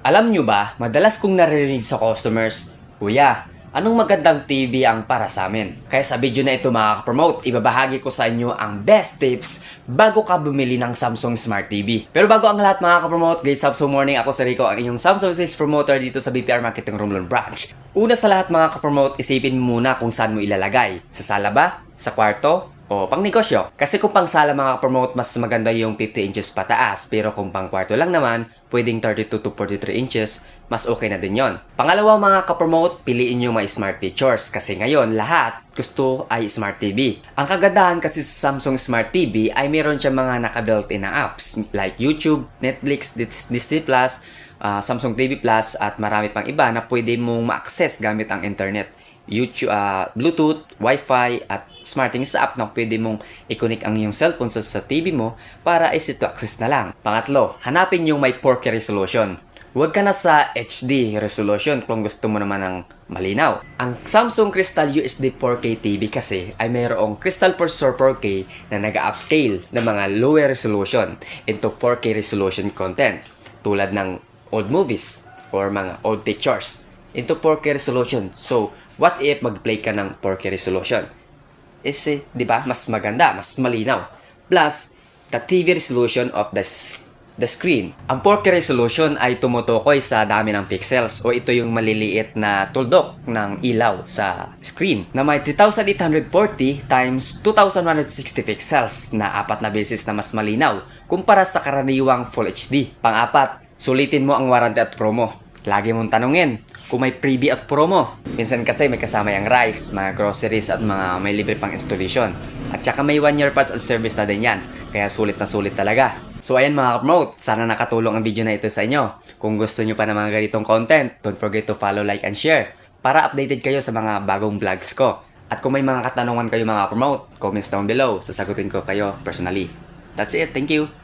Alam nyo ba, madalas kong naririnig sa customers, Kuya, anong magandang TV ang para sa amin? Kaya sa video na ito mga promote ibabahagi ko sa inyo ang best tips bago ka bumili ng Samsung Smart TV. Pero bago ang lahat mga kapromote, guys, Samsung Morning, ako si Rico, ang inyong Samsung Sales Promoter dito sa BPR Marketing Romblon Branch. Una sa lahat mga kapromote, isipin mo muna kung saan mo ilalagay. Sa sala ba? Sa kwarto? O pang negosyo. Kasi kung pang sala mga promote mas maganda yung 50 inches pataas. Pero kung pang kwarto lang naman, pwedeng 32 to 43 inches, mas okay na din yon. Pangalawa mga kapromote, piliin yung may smart features. Kasi ngayon, lahat gusto ay smart TV. Ang kagandahan kasi sa Samsung Smart TV ay meron siya mga naka-built-in na apps like YouTube, Netflix, Dis- Disney+, ah, Samsung TV Plus at marami pang iba na pwede mong ma-access gamit ang internet. YouTube, ah, Bluetooth, Wi-Fi, at SmartThings app na pwede mong i-connect ang iyong cellphone sa, sa TV mo para easy to access na lang. Pangatlo, hanapin yung may 4K resolution. Huwag ka na sa HD resolution kung gusto mo naman ng malinaw. Ang Samsung Crystal USD 4K TV kasi ay mayroong Crystal Processor 4K na nag-upscale ng mga lower resolution into 4K resolution content tulad ng old movies or mga old pictures into 4K resolution. So, what if mag-play ka ng 4K resolution? is eh, di ba, mas maganda, mas malinaw. Plus, the TV resolution of the the screen. Ang 4K resolution ay tumutukoy sa dami ng pixels o ito yung maliliit na tuldok ng ilaw sa screen na may 3840 times 2160 pixels na apat na beses na mas malinaw kumpara sa karaniwang Full HD. Pang-apat, sulitin mo ang warranty at promo. Lagi mong tanungin kung may freebie at promo. Minsan kasi may kasama yung rice, mga groceries at mga may libre pang installation. At saka may 1 year parts and service na din yan. Kaya sulit na sulit talaga. So ayan mga promote, sana nakatulong ang video na ito sa inyo. Kung gusto nyo pa ng mga ganitong content, don't forget to follow, like, and share para updated kayo sa mga bagong vlogs ko. At kung may mga katanungan kayo mga promote, comments down below, sasagutin ko kayo personally. That's it, thank you!